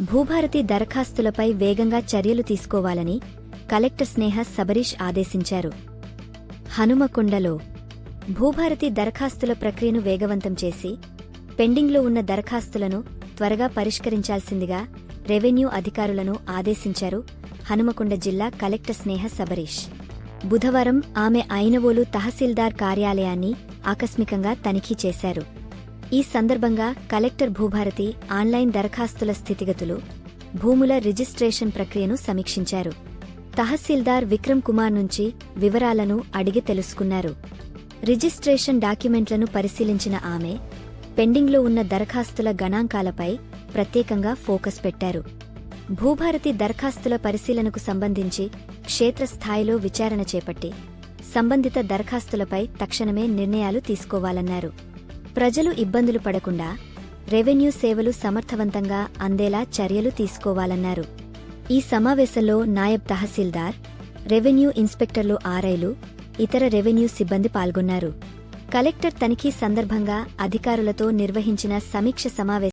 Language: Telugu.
భూభారతి దరఖాస్తులపై వేగంగా చర్యలు తీసుకోవాలని కలెక్టర్ స్నేహ సబరీష్ ఆదేశించారు. హనుమకొండలో భూభారతి దరఖాస్తుల ప్రక్రియను వేగవంతం చేసి పెండింగ్లో ఉన్న దరఖాస్తులను త్వరగా పరిష్కరించాల్సిందిగా రెవెన్యూ అధికారులను ఆదేశించారు హనుమకొండ జిల్లా కలెక్టర్ స్నేహ సబరీష్. బుధవారం ఆమె ఐనవోలు తహసీల్దార్ కార్యాలయాన్ని ఆకస్మికంగా తనిఖీ చేశారు. ఈ సందర్భంగా కలెక్టర్ భూభారతి ఆన్లైన్ దరఖాస్తుల స్థితిగతులు భూముల రిజిస్ట్రేషన్ ప్రక్రియను సమీక్షించారు. తహసీల్దార్ విక్రమ్ కుమార్ నుంచి వివరాలను అడిగి తెలుసుకున్నారు. రిజిస్ట్రేషన్ డాక్యుమెంట్లను పరిశీలించిన ఆమె పెండింగ్లో ఉన్న దరఖాస్తుల గణాంకాలపై ప్రత్యేకంగా ఫోకస్ పెట్టారు. భూభారతి దరఖాస్తుల పరిశీలనకు సంబంధించి క్షేత్రస్థాయిలో విచారణ చేపట్టి సంబంధిత దరఖాస్తులపై తక్షణమే నిర్ణయాలు తీసుకోవాలన్నారు. ప్రజలు ఇబ్బందులు పడకుండా రెవెన్యూ సేవలు సమర్థవంతంగా అందేలా చర్యలు తీసుకోవాలన్నారు. ఈ సమావేశంలో నాయబ్ తహసీల్దార్ రెవెన్యూ ఇన్స్పెక్టర్లు ఆర్ఐలు ఇతర రెవెన్యూ సిబ్బంది పాల్గొన్నారు. కలెక్టర్ తనిఖీ సందర్భంగా అధికారులతో నిర్వహించిన సమీక్ష సమావేశం